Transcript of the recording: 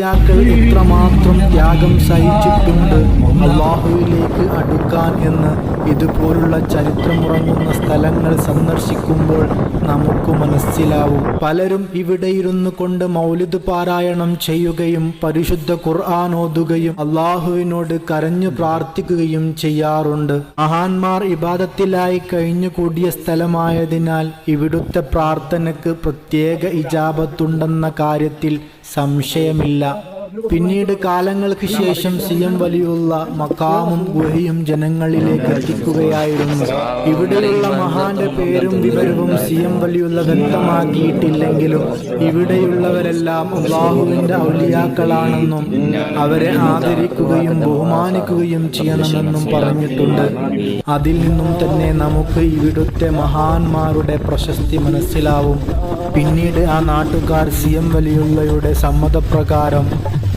യാക്കൾ എത്രമാത്രം ത്യാഗം സഹിച്ചിട്ടുണ്ട്. അള്ളാഹുവിലേക്ക് അടുക്കാൻ എന്ന് ഇതുപോലുള്ള ചരിത്രമുറങ്ങുന്ന സ്ഥലങ്ങൾ സന്ദർശിക്കുമ്പോൾ നമുക്ക് മനസ്സിലാവും. പലരും ഇവിടെ ഇരുന്നു കൊണ്ട് മൗലിദ് പാരായണം ചെയ്യുകയും പരിശുദ്ധ ഖുർആൻ ഓതുകയും അള്ളാഹുവിനോട് കരഞ്ഞു പ്രാർത്ഥിക്കുകയും ചെയ്യാറുണ്ട്. മഹാന്മാർ ഇബാദത്തിലായി കഴിഞ്ഞുകൂടിയ സ്ഥലമായതിനാൽ ഇവിടുത്തെ പ്രാർത്ഥനയ്ക്ക് പ്രത്യേക ഇജാബത്തുണ്ടെന്ന കാര്യത്തിൽ സംശയമില്ല. പിന്നീട് കാലങ്ങൾക്ക് ശേഷം സി എം വലിയുള്ള മക്കാമും ഗുഹയും ജനങ്ങളിലേക്ക് എത്തിക്കുകയായിരുന്നു. ഇവിടെയുള്ള മഹാന്റെ പേരും വിവരവും സി എം വലിയുള്ള വ്യക്തമാക്കിയിട്ടില്ലെങ്കിലും ഇവിടെയുള്ളവരെല്ലാം അള്ളാഹുവിന്റെ ഔലിയാക്കളാണെന്നും അവരെ ആദരിക്കുകയും ബഹുമാനിക്കുകയും ചെയ്യണമെന്നും പറഞ്ഞിട്ടുണ്ട്. അതിൽ നിന്നും തന്നെ നമുക്ക് ഇവിടുത്തെ മഹാന്മാരുടെ പ്രശസ്തി മനസ്സിലാവും. പിന്നീട് ആ നാട്ടുകാർ സി എം വലിയുള്ളയുടെ സമ്മതപ്രകാരം